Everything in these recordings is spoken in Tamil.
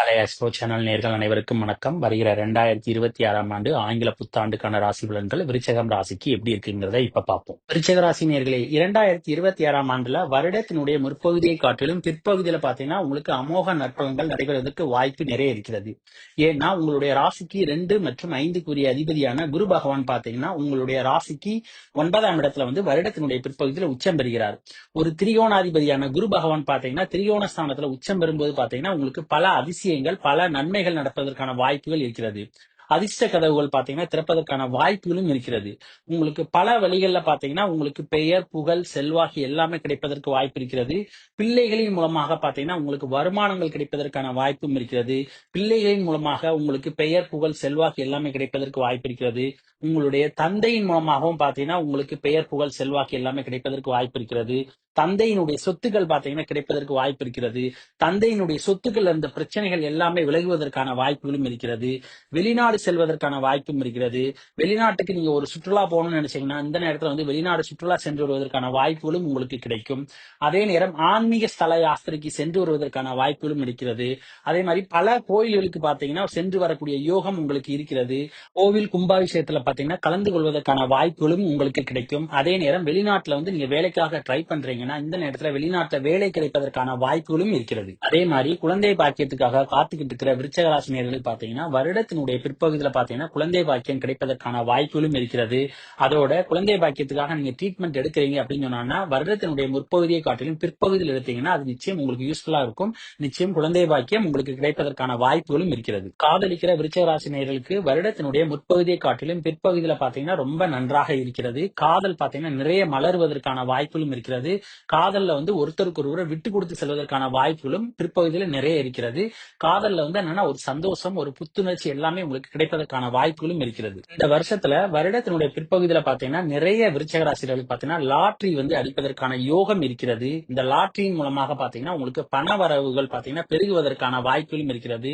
கலை எக்ஸ்போ சேனல் நேர்கள் அனைவருக்கும் வணக்கம். வருகிற ரெண்டாயிரத்தி இருபத்தி ஆறாம் ஆண்டு ஆங்கில புத்தாண்டுக்கான ராசி பலன்கள் விருச்சகம் ராசிக்கு எப்படி இருக்குங்கிறத இப்ப பார்ப்போம். விருச்சக ராசி நேர்களே இரண்டாயிரத்தி இருபத்தி ஆறாம் ஆண்டுல வருடத்தினுடைய முற்பகுதியை காட்டிலும் பிற்பகுதியில பாத்தீங்கன்னா உங்களுக்கு அமோக நற்பலன்கள் நடைபெறுவதற்கு வாய்ப்பு நிறைய இருக்கிறது. ஏன்னா உங்களுடைய ராசிக்கு ரெண்டு மற்றும் ஐந்துக்குரிய அதிபதியான குரு பகவான் பாத்தீங்கன்னா உங்களுடைய ராசிக்கு ஒன்பதாம் இடத்துல வந்து வருடத்தினுடைய பிற்பகுதியில உச்சம் பெறுகிறார். ஒரு திரிகோணாதிபதியான குரு பகவான் பாத்தீங்கன்னா திரிகோண ஸ்தானத்துல உச்சம் பெறும்போது பாத்தீங்கன்னா உங்களுக்கு பல அதிசய அதிசயங்கள் பல நன்மைகள் நடப்பதற்கான வாய்ப்புகள் இருக்கிறது. அதிர்ஷ்ட கதவுகள் பாத்தீங்கன்னா திறப்பதற்கான வாய்ப்புகளும் இருக்கிறது. உங்களுக்கு பல வழிகள்ல பாத்தீங்கன்னா உங்களுக்கு பெயர் புகழ் செல்வாக்கு எல்லாமே கிடைப்பதற்கு வாய்ப்பு இருக்கிறது. பிள்ளைகளின் மூலமாக பாத்தீங்கன்னா உங்களுக்கு வருமானங்கள் கிடைப்பதற்கான வாய்ப்பும் இருக்கிறது. பிள்ளைகளின் மூலமாக உங்களுக்கு பெயர் புகழ் செல்வாக்கு எல்லாமே கிடைப்பதற்கு வாய்ப்பு இருக்கிறது. உங்களுடைய தந்தையின் மூலமாகவும் பாத்தீங்கன்னா உங்களுக்கு பெயர் புகழ் செல்வாக்கு எல்லாமே கிடைப்பதற்கு வாய்ப்பு இருக்கிறது. தந்தையினுடைய சொத்துக்கள் பாத்தீங்கன்னா கிடைப்பதற்கு வாய்ப்பு இருக்கிறது. தந்தையினுடைய சொத்துக்கள் இருந்த பிரச்சனைகள் எல்லாமே விலகுவதற்கான வாய்ப்புகளும் இருக்கிறது. வெளிநாடு செல்வதற்கான வாய்ப்பும் இருக்கிறது. வெளிநாட்டுக்கு நீங்க ஒரு சுற்றுலா போகணும்னு நினைச்சீங்கன்னா இந்த நேரத்துல வந்து வெளிநாடு சுற்றுலா சென்று வருவதற்கான வாய்ப்புகளும் உங்களுக்கு கிடைக்கும். அதே நேரம் ஆன்மீக ஸ்தல யாத்திரைக்கு சென்று வருவதற்கான வாய்ப்புகளும் இருக்கிறது. அதே மாதிரி பல கோயில்களுக்கு பாத்தீங்கன்னா சென்று வரக்கூடிய யோகம் உங்களுக்கு இருக்கிறது. கோவில் கும்பாபிஷேகத்துல பாத்தீங்கன்னா கலந்து கொள்வதற்கான வாய்ப்புகளும் உங்களுக்கு கிடைக்கும். அதே நேரம் வெளிநாட்டுல வந்து நீங்க வேலைக்காக ட்ரை பண்றீங்கன்னா இந்த நேரத்துல வெளிநாட்டுல வேலை கிடைப்பதற்கான வாய்ப்புகளும் இருக்கிறது. அதே மாதிரி குழந்தை பாக்கியத்துக்காக காத்துக்கிட்டு இருக்கிற விருச்சகராசினியர்கள் பாத்தீங்கன்னா வருடத்தினுடைய பிற்பகுதி பகுதியில் பாத்தீங்கன்னா குழந்தை பாக்கியம் கிடைப்பதற்கான வாய்ப்புகளும் இருக்கிறது. அதோட குழந்தை பாக்கியத்துக்காக நீங்க ட்ரீட்மெண்ட் எடுக்கிறீங்க அப்படின்னு சொன்னா வருடத்தினுடைய முற்பகுதியை காட்டிலும் பிற்பகுதியில் எடுத்தீங்கன்னா அது நிச்சயம் உங்களுக்கு யூஸ்ஃபுல்லா இருக்கும். நிச்சயம் குழந்தை பாக்கியம் உங்களுக்கு கிடைப்பதற்கான வாய்ப்புகளும் இருக்கிறது. காதலிக்கிற விருச்சகராசி நேர்களுக்கு வருடத்தினுடைய முற்பகுதியை காட்டிலும் பிற்பகுதியில பாத்தீங்கன்னா ரொம்ப நன்றாக இருக்கிறது. காதல் பாத்தீங்கன்னா நிறைய மலர்வதற்கான வாய்ப்புகளும் இருக்கிறது. காதல்ல வந்து ஒருத்தருக்கு ஒருவர் விட்டு கொடுத்து செல்வதற்கான வாய்ப்புகளும் பிற்பகுதியில நிறைய இருக்கிறது. காதல்ல வந்து என்னன்னா ஒரு சந்தோஷம் ஒரு புத்துணர்ச்சி எல்லாமே உங்களுக்கு கிடைப்பதற்கான வாய்ப்புகளும் இருக்கிறது. இந்த வருஷத்துல வருடத்தினுடைய பிற்பகுதியில பாத்தீங்கன்னா நிறைய விருச்சக ராசிகளுக்கு பாத்தீங்கன்னா லாட்ரி வந்து அடிப்பதற்கான யோகம் இருக்கிறது. இந்த லாட்ரியின் மூலமாக பாத்தீங்கன்னா உங்களுக்கு பண வரவுகள் பாத்தீங்கன்னா பெருகுவதற்கான வாய்ப்புகளும் இருக்கிறது.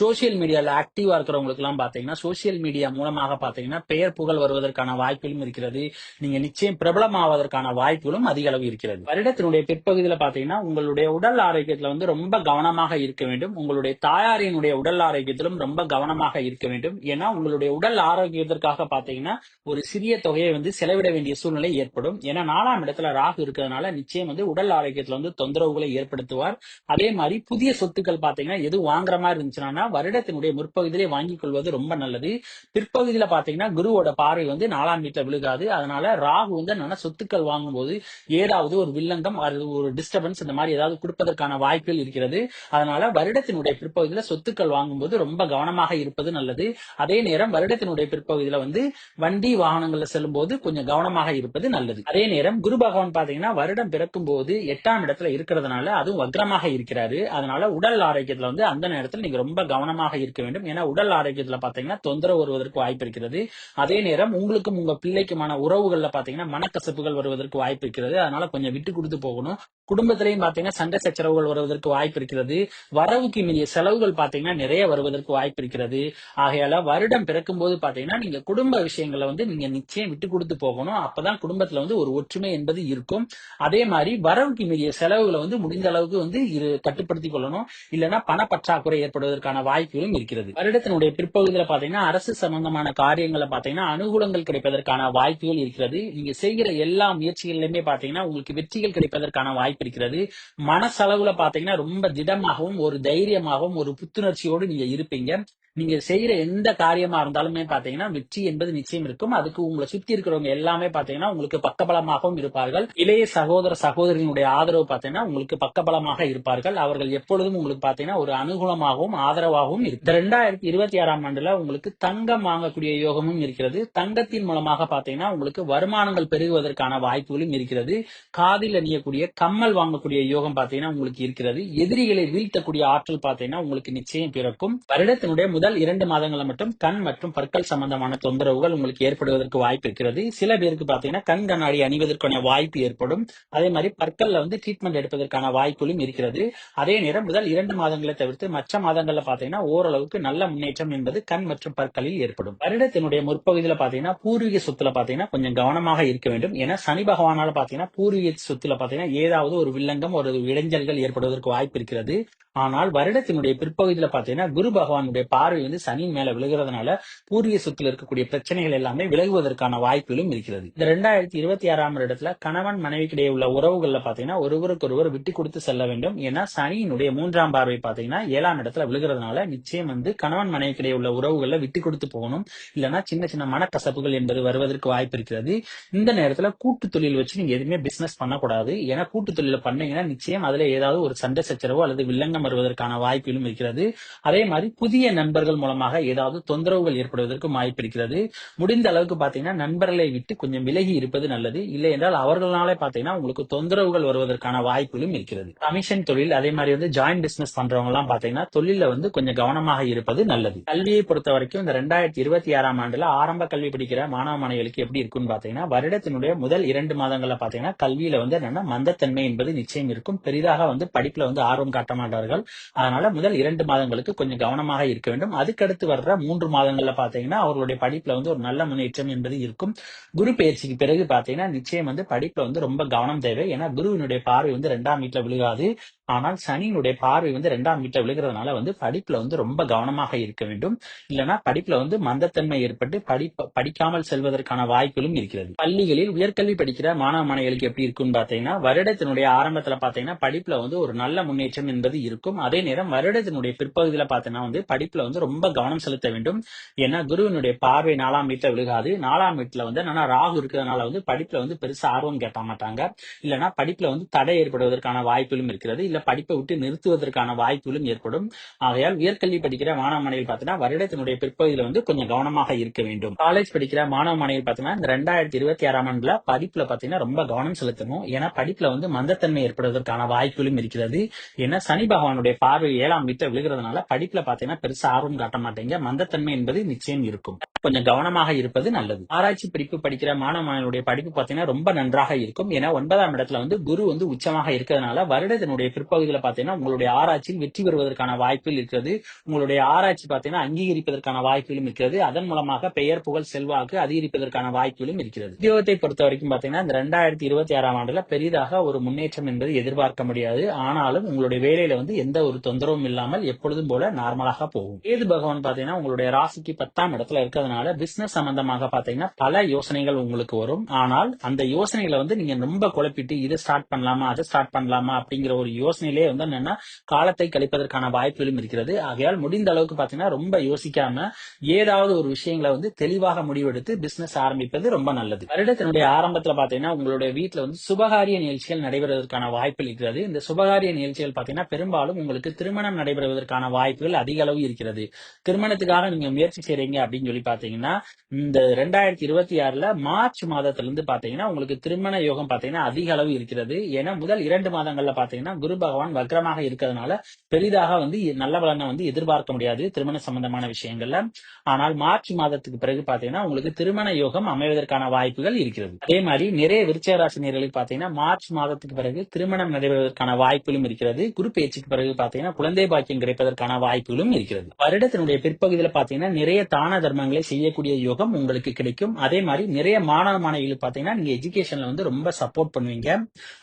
சோசியல் மீடியால ஆக்டிவா இருக்கிறவங்களுக்கு எல்லாம் பாத்தீங்கன்னா சோசியல் மீடியா மூலமாக பாத்தீங்கன்னா பெயர் புகழ் வருவதற்கான வாய்ப்புகளும் இருக்கிறது. நீங்க நிச்சயம் பிரபலமாவதற்கான வாய்ப்புகளும் அதிக அளவு இருக்கிறது. வருடத்தினுடைய பிற்பகுதியில பாத்தீங்கன்னா உங்களுடைய உடல் ஆரோக்கியத்துல வந்து ரொம்ப கவனமாக இருக்க வேண்டும். உங்களுடைய தாயாரினுடைய உடல் ஆரோக்கியத்திலும் ரொம்ப கவனமாக இருக்க வேண்டும். ஏன்னா உங்களுடைய உடல் ஆரோக்கியத்திற்காக பாத்தீங்கன்னா ஒரு சிறிய தொகையை வந்து செலவிட வேண்டிய சூழ்நிலை ஏற்படும். ஏன்னா நாலாம் இடத்துல ராகு இருக்கிறதுனால நிச்சயம் வந்து உடல் ஆரோக்கியத்துல வந்து தொந்தரவுகளை ஏற்படுத்துவார். அதே மாதிரி புதிய சொத்துக்கள் பாத்தீங்கன்னா எது வாங்குற மாதிரி இருந்துச்சுன்னா வருடத்தினுடைய முற்பகுதியிலே வாங்கிக் கொள்வது ரொம்ப நல்லது. பிற்பகுதியில பாத்தீங்கன்னா குருவோட பார்வை வந்து நாலாம் வீட்டுல விழுகாது. அதனால ராகு வந்து நல்ல சொத்துக்கள் வாங்கும்போது ஏதாவது ஒரு வில்லங்கம் அது ஒரு டிஸ்டர்பன்ஸ் இந்த மாதிரி ஏதாவது கொடுப்பதற்கான வாய்ப்புகள் இருக்கிறது. அதனால வருடத்தினுடைய பிற்பகுதியில சொத்துக்கள் வாங்கும்போது ரொம்ப கவனமாக இருப்பது நல்லது. அதே நேரம் வருடத்தினுடைய பிற்பகுதியில வந்து வண்டி வாகனங்கள்ல செல்லும் போது கொஞ்சம் கவனமாக இருப்பது நல்லது. அதே நேரம் குரு பகவான் பாத்தீங்கன்னா வருடம் பிறக்கும் போது எட்டாம் இடத்துல இருக்கிறதுனால அதுவும் வக்ரமாக இருக்கிறாரு. அதனால உடல் ஆரோக்கியத்துல வந்து அந்த நேரத்தில் நீங்க ரொம்ப கவனமாக இருக்க வேண்டும். ஏன்னா உடல் ஆரோக்கியத்துல பாத்தீங்கன்னா தொந்தரவு வருவதற்கு வாய்ப்பு இருக்கிறது. அதே நேரம் உங்களுக்கும் உங்க பிள்ளைக்குமான உறவுகள்ல பாத்தீங்கன்னா மனக்கசப்புகள் வருவதற்கு வாய்ப்பு இருக்கிறது. அதனால கொஞ்சம் விட்டு கொடுத்து போகணும். குடும்பத்திலையும் பாத்தீங்கன்னா சண்டை சச்சரவுகள் வருவதற்கு வாய்ப்பு இருக்கிறது. வரவுக்கு மீறிய செலவுகள் பாத்தீங்கன்னா நிறைய வருவதற்கு வாய்ப்பு இருக்கிறது. ஆக ஆகையால வருடம் பிறக்கும் போது பாத்தீங்கன்னா நீங்க குடும்ப விஷயங்களை வந்து நீங்க நிச்சயம் விட்டு கொடுத்து போகணும். அப்பதான் குடும்பத்துல வந்து ஒரு ஒற்றுமை என்பது இருக்கும். அதே மாதிரி வரவுக்கு மீறிய செலவுகளை வந்து முடிந்த அளவுக்கு வந்து இரு கட்டுப்படுத்திக் கொள்ளணும். இல்லைன்னா பண பற்றாக்குறை ஏற்படுவதற்கான வாய்ப்புகளும் இருக்கிறது. வருடத்தினுடைய பிற்பகுதியில பாத்தீங்கன்னா அரசு சம்பந்தமான காரியங்களை பாத்தீங்கன்னா அனுகூலங்கள் கிடைப்பதற்கான வாய்ப்புகள் இருக்கிறது. நீங்க செய்கிற எல்லா முயற்சிகளிலுமே பாத்தீங்கன்னா உங்களுக்கு வெற்றிகள் கிடைப்பதற்கான வாய்ப்பு இருக்கிறது. மனசளவுல பாத்தீங்கன்னா ரொம்ப திடமாகவும் ஒரு தைரியமாகவும் ஒரு புத்துணர்ச்சியோடு நீங்க இருப்பீங்க. நீங்க செய்யற எந்த காரியமா இருந்தாலுமே பாத்தீங்கன்னா வெற்றி என்பது நிச்சயம் இருக்கும். அதுக்கு உங்களை சுத்தி இருக்கிறவங்க எல்லாமே பாத்தீங்கன்னா உங்களுக்கு பக்கபலமாகவும் இருப்பார்கள். இளைய சகோதர சகோதரியினுடைய ஆதரவு பாத்தீங்கன்னா உங்களுக்கு பக்கபலமாக இருப்பார்கள். அவர்கள் எப்பொழுதும் உங்களுக்கு பாத்தீங்கன்னா ஒரு அனுகூலமாகவும் ஆதரவாகவும் இருக்கு ரெண்டாயிரத்தி இருபத்தி ஆறாம் ஆண்டுல உங்களுக்கு தங்கம் வாங்கக்கூடிய யோகமும் இருக்கிறது. தங்கத்தின் மூலமாக பாத்தீங்கன்னா உங்களுக்கு வருமானங்கள் பெருகுவதற்கான வாய்ப்புகளும் இருக்கிறது. காதில் அணியக்கூடிய கம்மல் வாங்கக்கூடிய யோகம் பாத்தீங்கன்னா உங்களுக்கு இருக்கிறது. எதிரிகளை வீழ்த்தக்கூடிய ஆற்றல் பாத்தீங்கன்னா உங்களுக்கு நிச்சயம் பிறக்கும். வருடத்தினுடைய முதல் முதல் இரண்டு மாதங்களில் மட்டும் கண் மற்றும் பற்கள் சம்பந்தமான தொந்தரவுகள் உங்களுக்கு ஏற்படுவதற்கு வாய்ப்பு இருக்கிறது. சில பேருக்கு பார்த்தீங்கன்னா கண் கண்ணாடி அணிவதற்கான வாய்ப்பு ஏற்படும். அதே மாதிரி பற்கள்ல வந்து ட்ரீட்மெண்ட் எடுப்பதற்கான வாய்ப்புகளும் இருக்கிறது. அதே நேரம் முதல் இரண்டு மாதங்களை தவிர்த்து மற்ற மாதங்களில் பார்த்தீங்கன்னா ஓரளவுக்கு நல்ல முன்னேற்றம் என்பது கண் மற்றும் பற்களில் ஏற்படும். வருடத்தினுடைய முற்பகுதியில் பார்த்தீங்கன்னா பூர்வீக சொத்துல பார்த்தீங்கன்னா கொஞ்சம் கவனமாக இருக்க வேண்டும். ஏன்னா சனி பகவானால பார்த்தீங்கன்னா பூர்வீக சொத்துல பார்த்தீங்கன்னா ஏதாவது ஒரு வில்லங்கம் ஒரு இடைஞ்சல்கள் ஏற்படுவதற்கு வாய்ப்பு இருக்கிறது. ஆனால் வருடத்தினுடைய பிற்பகுதியில் பார்த்தீங்கன்னா குரு பகவானுடைய பார்வை வந்து சனி மேல விழுகிறதுனால பூர்வீக சொத்துல இருக்கக்கூடிய பிரச்சனைகள் எல்லாமே விலகுவதற்கான வாய்ப்புகளும் இருக்கிறது. இந்த ரெண்டாயிரத்தி இருபத்தி ஆறாம் இடத்துல கணவன் மனைவிக்கிடையே உள்ள உறவுகள்ல பாத்தீங்கன்னா ஒருவருக்கு ஒருவர் விட்டு கொடுத்து செல்ல வேண்டும். ஏன்னா சனியினுடைய மூன்றாம் பார்வை பாத்தீங்கன்னா ஏழாம் இடத்துல விழுகிறதுனால நிச்சயம் வந்து கணவன் மனைவிக்கிடையே உள்ள உறவுகள்ல விட்டு கொடுத்து போகணும். இல்லைன்னா சின்ன சின்ன மனக்கசப்புகள் என்பது வருவதற்கு வாய்ப்பு இருக்கிறது. இந்த நேரத்துல கூட்டு தொழில் வச்சு நீங்க எதுவுமே பிசினஸ் பண்ணக்கூடாது. ஏன்னா கூட்டு தொழில பண்ணீங்கன்னா நிச்சயம் அதுல ஏதாவது ஒரு சண்டை சச்சரவோ அல்லது வில்லங்கம் வருவதற்கான வாய்ப்புகளும் இருக்கிறது. அதே மாதிரி புதிய நண்பர்கள் மூலமாக ஏதாவது தொந்தரவுகள் ஏற்படுவதற்கு வாய்ப்பு இருக்கிறது. முடிந்த அளவுக்கு பாத்தீங்கன்னா நண்பர்களை விட்டு கொஞ்சம் விலகி இருப்பது நல்லது. இல்லை என்றால் அவர்களாலே பாத்தீங்கன்னா உங்களுக்கு தொந்தரவுகள் வருவதற்கான வாய்ப்புகளும் இருக்கிறது. கமிஷன் தொழில் அதே மாதிரி வந்து ஜாயிண்ட் பிசினஸ் பண்றவங்க எல்லாம் பாத்தீங்கன்னா தொழில வந்து கொஞ்சம் கவனமாக இருப்பது நல்லது. கல்வியை பொறுத்த வரைக்கும் இந்த ரெண்டாயிரத்தி இருபத்தி ஆறாம் ஆண்டுல ஆரம்ப கல்வி படிக்கிற மாணவ மாணவிகளுக்கு எப்படி இருக்குன்னு பாத்தீங்கன்னா வருடத்தினுடைய முதல் இரண்டு மாதங்கள்ல பாத்தீங்கன்னா கல்வியில வந்து என்னன்னா மந்தத்தன்மை என்பது நிச்சயம் இருக்கும். பெரிதாக வந்து படிப்புல வந்து ஆர்வம் காட்ட மாட்டார்கள். அதனால முதல் இரண்டு மாதங்களுக்கு கொஞ்சம் கவனமாக இருக்க வேண்டும். அதுக்கடுத்து வர்ற மூன்று மாதங்கள்ல பாத்தீங்கன்னா அவர்களுடைய படிப்புல வந்து ஒரு நல்ல முன்னேற்றம் என்பது இருக்கும். குரு பயிற்சிக்கு பிறகு பாத்தீங்கன்னா நிச்சயம் வந்து படிப்புல வந்து ரொம்ப கவனம் தேவை. ஏன்னா குருவினுடைய பார்வை வந்து ரெண்டாம் வீட்டுல விழுகாது. ஆனால் சனியினுடைய பார்வை வந்து ரெண்டாம் வீட்டுல விழுகிறதுனால வந்து படிப்புல வந்து ரொம்ப கவனமாக இருக்க வேண்டும். இல்லைன்னா படிப்புல வந்து மந்தத்தன்மை ஏற்பட்டு படிப்ப படிக்காமல் செல்வதற்கான வாய்ப்புகளும் இருக்கிறது. பள்ளிகளில் உயர்கல்வி படிக்கிற மாணவ மாணவிகளுக்கு எப்படி இருக்கும்னு பாத்தீங்கன்னா வருடத்தினுடைய ஆரம்பத்துல பாத்தீங்கன்னா படிப்புல வந்து ஒரு நல்ல முன்னேற்றம் என்பது இருக்கும். அதே நேரம் வருடத்தினுடைய பிற்பகுதியில பாத்தீங்கன்னா வந்து படிப்புல வந்து வந்து ரொம்ப கவனம் செலுத்த வேண்டும். ஏன்னா குருவினுடைய பார்வை நாலாம் வீட்டுல விழுகாது. நாலாம் வீட்டுல வந்து என்னன்னா ராகு இருக்கிறதுனால வந்து படிப்புல வந்து பெருசா ஆர்வம் கேட்க மாட்டாங்க. இல்லைன்னா படிப்புல வந்து தடை ஏற்படுவதற்கான வாய்ப்புகளும் இருக்கிறது இல்ல படிப்பை விட்டு நிறுத்துவதற்கான வாய்ப்புகளும் ஏற்படும். ஆகையால் உயர்கல்வி படிக்கிற மாணவ மாணவிகள் பார்த்தீங்கன்னா வருடத்தினுடைய பிற்பகுதியில வந்து கொஞ்சம் கவனமாக இருக்க வேண்டும். காலேஜ் படிக்கிற மாணவ மாணவிகள் பார்த்தீங்கன்னா இந்த ரெண்டாயிரத்தி இருபத்தி ஆறாம் ஆண்டுல படிப்புல பாத்தீங்கன்னா ரொம்ப கவனம் செலுத்தணும். ஏன்னா படிப்புல வந்து மந்தத்தன்மை ஏற்படுவதற்கான வாய்ப்புகளும் இருக்கிறது. ஏன்னா சனி பகவானுடைய பார்வை ஏழாம் வீட்டை விழுகிறதுனால படிப்புல பாத்தீங்கன்னா பெருசா ஆர்வம் காட்ட மாட்டீங்க மந்தத்தன்மை என்பது நிச்சயம் இருக்கும். கொஞ்சம் கவனமாக இருப்பது நல்லது. ஆராய்ச்சி படிப்பு படிக்கிற மாணவ மாணவனுடைய படிப்பு பாத்தீங்கன்னா ரொம்ப நன்றாக இருக்கும். ஏன்னா ஒன்பதாம் இடத்துல வந்து குரு வந்து உச்சமாக இருக்கிறதுனால வருடத்தினுடைய பிற்பகுதியில பாத்தீங்கன்னா உங்களுடைய ஆராய்ச்சியில் வெற்றி பெறுவதற்கான வாய்ப்பில் இருக்கிறது. உங்களுடைய ஆராய்ச்சி பாத்தீங்கன்னா அங்கீகரிப்பதற்கான வாய்ப்புகளும் இருக்கிறது. அதன் மூலமாக பெயர் புகழ் செல்வாக்கு அதிகரிப்பதற்கான வாய்ப்புகளும் இருக்கிறது. உத்தியோகத்தை பொறுத்த வரைக்கும் பாத்தீங்கன்னா இந்த ரெண்டாயிரத்தி இருபத்தி ஆறாம் ஆண்டுல பெரிதாக ஒரு முன்னேற்றம் என்பது எதிர்பார்க்க முடியாது. ஆனாலும் உங்களுடைய வேலையில வந்து எந்த ஒரு தொந்தரவும் இல்லாமல் எப்பொழுதும் போல நார்மலாக போகும். ஏது பகவான் பாத்தீங்கன்னா உங்களுடைய ராசிக்கு பத்தாம் இடத்துல இருக்கிறது இருக்கிறதுனால பிசினஸ் சம்பந்தமாக பாத்தீங்கன்னா பல யோசனைகள் உங்களுக்கு வரும். ஆனால் அந்த யோசனைகளை வந்து நீங்க ரொம்ப குழப்பிட்டு இதை ஸ்டார்ட் பண்ணலாமா அதை ஸ்டார்ட் பண்ணலாமா அப்படிங்கிற ஒரு யோசனையிலே வந்து என்னன்னா காலத்தை கழிப்பதற்கான வாய்ப்புகளும் இருக்கிறது. ஆகையால் முடிந்த அளவுக்கு பாத்தீங்கன்னா ரொம்ப யோசிக்காம ஏதாவது ஒரு விஷயங்களை வந்து தெளிவாக முடிவெடுத்து பிசினஸ் ஆரம்பிப்பது ரொம்ப நல்லது. வருடத்தினுடைய ஆரம்பத்துல பாத்தீங்கன்னா உங்களுடைய வீட்டுல வந்து சுபகாரிய நிகழ்ச்சிகள் நடைபெறுவதற்கான வாய்ப்பு இருக்கிறது. இந்த சுபகாரிய நிகழ்ச்சிகள் பாத்தீங்கன்னா பெரும்பாலும் உங்களுக்கு திருமணம் நடைபெறுவதற்கான வாய்ப்புகள் அதிக அளவு இருக்கிறது. திருமணத்துக்காக நீங்க முயற்சி செய்றீங்க அப்படின்னு சொல்லி பாத்தீங்கன்னா இந்த ரெண்டாயிரத்தி இருபத்தி ஆறுல மார்ச் மாதத்துல இருந்து பாத்தீங்கன்னா உங்களுக்கு திருமண யோகம் பாத்தீங்கன்னா அதிக அளவு இருக்கிறது. ஏன்னா முதல் இரண்டு மாதங்கள்ல பாத்தீங்கன்னா குரு பகவான் வக்ரமாக இருக்கிறதுனால பெரிதாக வந்து நல்ல பலனை வந்து எதிர்பார்க்க முடியாது திருமண சம்பந்தமான விஷயங்கள்ல. ஆனால் மார்ச் மாதத்துக்கு பிறகு பாத்தீங்கன்னா உங்களுக்கு திருமண யோகம் அமைவதற்கான வாய்ப்புகள் இருக்கிறது. அதே மாதிரி நிறைய விருச்சக ராசி நேர்களுக்கு பாத்தீங்கன்னா மார்ச் மாதத்துக்கு பிறகு திருமணம் நடைபெறுவதற்கான வாய்ப்புகளும் இருக்கிறது. குரு பேச்சுக்கு பிறகு பாத்தீங்கன்னா குழந்தை பாக்கியம் கிடைப்பதற்கான வாய்ப்புகளும் இருக்கிறது. வருடத்தினுடைய பிற்பகுதியில பாத்தீங்கன்னா நிறைய தான தர்மங்களை செய்யக்கூடிய யோகம் உங்களுக்கு கிடைக்கும். அதே மாதிரி நிறைய மாணவ மாணவிகள் பாத்தீங்கன்னா நீங்க எஜுகேஷன்ல வந்து ரொம்ப சப்போர்ட் பண்ணுவீங்க.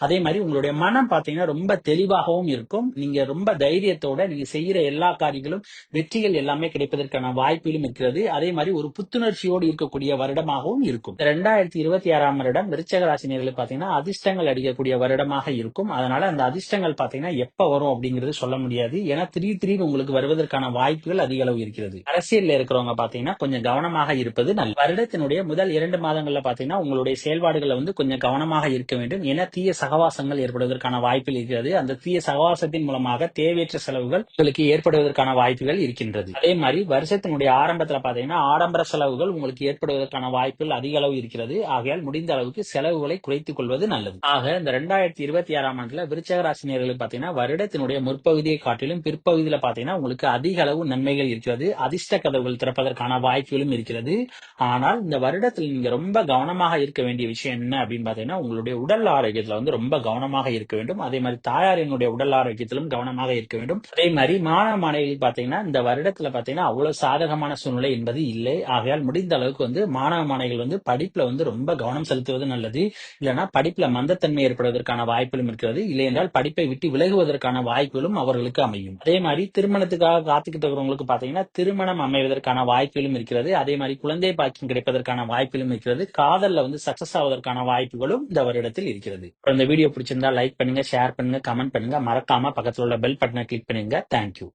அதே மாதிரி உங்களுடைய மனம் பாத்தீங்கன்னா ரொம்ப தெளிவாகவும் இருக்கும். நீங்க ரொம்ப தைரியத்தோட நீங்க செய்யற எல்லா காரியங்களும் வெற்றிகள் எல்லாமே கிடைப்பதற்கான வாய்ப்பிலும் இருக்கிறது. அதே மாதிரி ஒரு புத்துணர்ச்சியோடு இருக்கக்கூடிய வருடமாகவும் இருக்கும். ரெண்டாயிரத்தி இருபத்தி ஆறாம் வருடம் விருச்சக ராசினியர்களுக்கு பாத்தீங்கன்னா அதிர்ஷ்டங்கள் அடிக்கக்கூடிய வருடமாக இருக்கும். அதனால அந்த அதிர்ஷ்டங்கள் பாத்தீங்கன்னா எப்ப வரும் அப்படிங்கிறது சொல்ல முடியாது. ஏன்னா திடீர் திடீர்னு உங்களுக்கு வருவதற்கான வாய்ப்புகள் அதிக அளவு இருக்கிறது. அரசியல்ல இருக்கிறவங்க பாத்தீங்கன்னா கொஞ்சம் கவனமாக இருப்பது நல்ல வருடத்தினுடைய முதல் இரண்டு மாதங்கள்ல பாத்தீங்கன்னா உங்களுடைய செயல்பாடுகளை வந்து கொஞ்சம் கவனமாக இருக்க வேண்டும். ஏன்னா தீய சகவாசங்கள் ஏற்படுவதற்கான வாய்ப்பில் இருக்கிறது. அந்த தீய சகவாசத்தின் மூலமாக தேவையற்ற செலவுகள் உங்களுக்கு ஏற்படுவதற்கான வாய்ப்புகள் இருக்கின்றது. அதே மாதிரி வருஷத்தினுடைய ஆரம்பத்துல பாத்தீங்கன்னா ஆடம்பர செலவுகள் உங்களுக்கு ஏற்படுவதற்கான வாய்ப்புகள் அதிக அளவு இருக்கிறது. ஆகையால் முடிந்த அளவுக்கு செலவுகளை குறைத்துக் கொள்வது நல்லது. ஆக இந்த ரெண்டாயிரத்தி இருபத்தி ஆறாம் ஆண்டுல விருச்சக ராசினியர்களுக்கு பாத்தீங்கன்னா வருடத்தினுடைய முற்பகுதியை காட்டிலும் பிற்பகுதியில பாத்தீங்கன்னா உங்களுக்கு அதிக அளவு நன்மைகள் இருக்கிறது. அதிர்ஷ்ட கதவுகள் திறப்பதற்கான வாய்ப்புகளும் இருக்கிறது. ஆனால் இந்த வருடத்தில் நீங்க ரொம்ப கவனமாக இருக்க வேண்டிய விஷயம் என்ன அப்படின்னு பாத்தீங்கன்னா உங்களுடைய உடல் ஆரோக்கியத்துல வந்து ரொம்ப கவனமாக இருக்க வேண்டும். அதே மாதிரி தாயாரினுடைய உடல் ஆரோக்கியத்திலும் கவனமாக இருக்க வேண்டும். அதே மாதிரி மாணவ மாணவிகள் பாத்தீங்கன்னா இந்த வருடத்துல பாத்தீங்கன்னா அவ்வளவு சாதகமான சூழ்நிலை என்பது இல்லை. ஆகையால் முடிந்த அளவுக்கு வந்து மாணவ மாணவிகள் வந்து படிப்புல வந்து ரொம்ப கவனம் செலுத்துவது நல்லது. இல்லைன்னா படிப்புல மந்தத்தன்மை ஏற்படுவதற்கான வாய்ப்புகளும் இருக்கிறது. இல்லை என்றால் படிப்பை விட்டு விலகுவதற்கான வாய்ப்புகளும் அவர்களுக்கு அமையும். அதே மாதிரி திருமணத்துக்காக காத்துக்கிட்டு இருக்கிறவங்களுக்கு பாத்தீங்கன்னா திருமணம் அமைவதற்கான வாய்ப்புகளும் இருக்கிறது. அதே மாதிரி குழந்தை பாக்கியம் கிடைப்பதற்கான வாய்ப்புகளும் இருக்கிறது. காதல்ல வந்து சக்சஸ் ஆவதற்கான வாய்ப்புகளும் இந்த வருடத்தில் இருக்கிறது. இந்த வீடியோ பிடிச்சிருந்தா லைக் பண்ணுங்க ஷேர் பண்ணுங்க கமெண்ட் பண்ணுங்க. மறக்காம பக்கத்துல உள்ள பெல் பட்டனை கிளிக் பண்ணுங்க. தேங்க்யூ